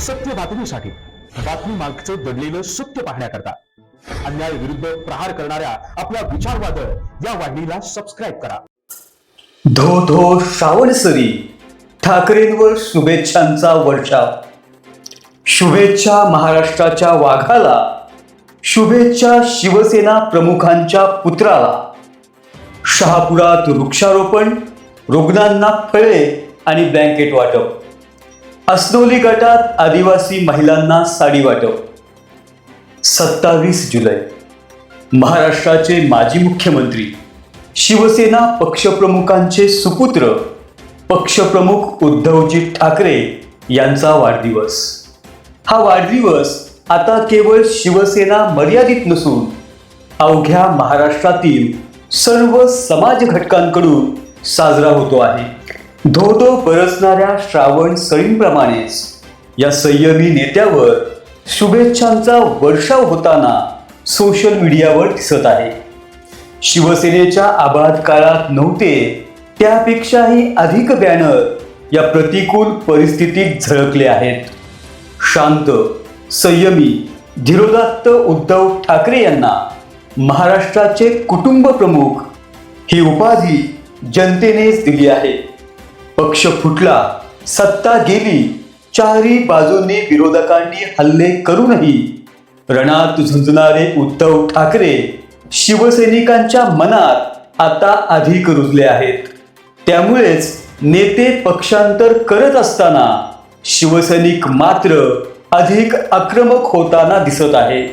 सत्य बातमीसाठी बातमी मागचं दडलेलं सत्य पाहण्याकरता अन्याय विरुद्ध प्रहार करणाऱ्या आपल्या विचारवादळ या वाहिनीला सबस्क्राईब करा. धो धो श्रावण सरी. ठाकरेंवर शुभेच्छांचा वर्षाव शुभेच्छा महाराष्ट्राच्या वाघाला. शुभेच्छा शिवसेना प्रमुखांच्या पुत्राला शहापुरात वृक्षारोपण रुग्णांना फळे आणि ब्लँकेट वाटप. अस्नोली गटात आदिवासी महिलांना साडी वाटप. सत्तावीस जुलै. महाराष्ट्राचे माजी मुख्यमंत्री शिवसेना पक्षप्रमुखांचे सुपुत्र पक्षप्रमुख उद्धवजी ठाकरे यांचा वाढदिवस. हा वाढदिवस आता केवळ शिवसेना मर्यादित नसून अवघ्या महाराष्ट्रातील सर्व समाज घटकांकडून साजरा होतो आहे. धो धो बरसणाऱ्या श्रावण सळींप्रमाणेच या संयमी नेत्यावर शुभेच्छांचा वर्षाव होताना सोशल मीडियावर दिसत आहे. शिवसेनेच्या आबाद काळात नव्हते त्यापेक्षाही अधिक बॅनर या प्रतिकूल परिस्थितीत झळकले आहेत. शांत संयमी धीरोदात्त उद्धव ठाकरे यांना महाराष्ट्राचे कुटुंब प्रमुख ही उपाधी जनतेनेच दिली आहे. पक्ष फुटला सत्ता गेली चारी बाजूंनी विरोधकांनी हल्ले करूनही. रणात झुंजणारे उद्धव ठाकरे शिवसैनिकांच्या मनात आता अधिक रुजले आहेत. त्यामुळेच नेते पक्षांतर करत असताना शिवसैनिक मात्र अधिक आक्रमक होताना दिसत आहे.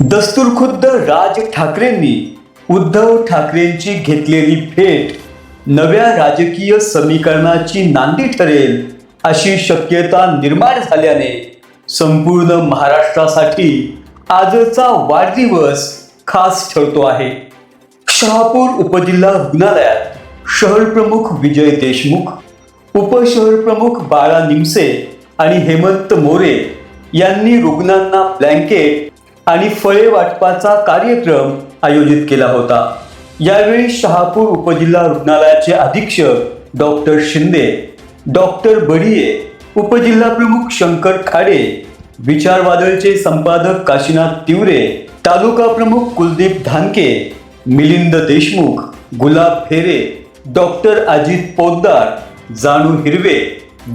दस्तूरखुद्द राज ठाकरेंनी उद्धव ठाकरेंची घेतलेली भेट नव्या राजकीय समीकरणाची नांदी ठरेल अशी शक्यता निर्माण झाल्याने संपूर्ण महाराष्ट्रासाठी आजचा वाढदिवस खास ठरतो आहे. शहापूर उपजिल्हा रुग्णालयात शहर प्रमुख विजय देशमुख उपशहर प्रमुख बाळा निमसे आणि हेमंत मोरे यांनी रुग्णांना ब्लँकेट आणि फळे वाटपाचा कार्यक्रम आयोजित केला होता. यावेळी शहापूर उपजिल्हा रुग्णालयाचे अधीक्षक डॉक्टर शिंदे डॉक्टर बडिये उपजिल्हा प्रमुख शंकर खाडे विचारवादळचे संपादक काशीनाथ तिवरे तालुका प्रमुख कुलदीप धानके मिलिंद देशमुख गुलाब फेरे डॉक्टर अजित पोद्दार जानू हिरवे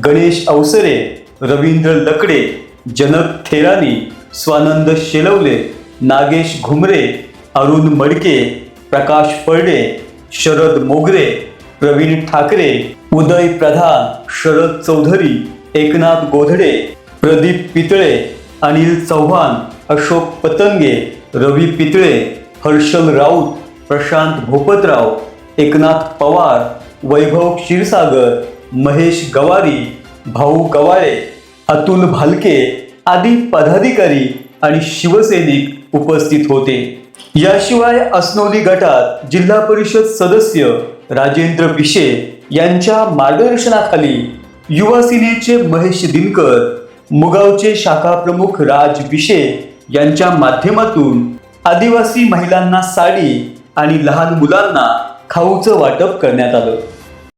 गणेश अवसरे रवींद्र लकडे जनक थेरानी स्वानंद शेलवले नागेश घुमरे अरुण मडके प्रकाश फळडे शरद मोगरे प्रवीण ठाकरे उदय प्रधान शरद चौधरी एकनाथ गोधडे प्रदीप पितळे अनिल चव्हाण अशोक पतंगे रवी पितळे हर्षल राऊत प्रशांत भोपतराव एकनाथ पवार वैभव क्षीरसागर महेश गवारी भाऊ गवाळे अतुल भालके आदी पदाधिकारी आणि शिवसैनिक उपस्थित होते. याशिवाय अस्नोली गटात जिल्हा परिषद सदस्य राजेंद्र पिशे यांच्या मार्गदर्शनाखाली युवा सेनेचे महेश दिनकर मुगावचे शाखा प्रमुख राज विशे यांच्या माध्यमातून आदिवासी महिलांना साडी आणि लहान मुलांना खाऊचं वाटप करण्यात आलं.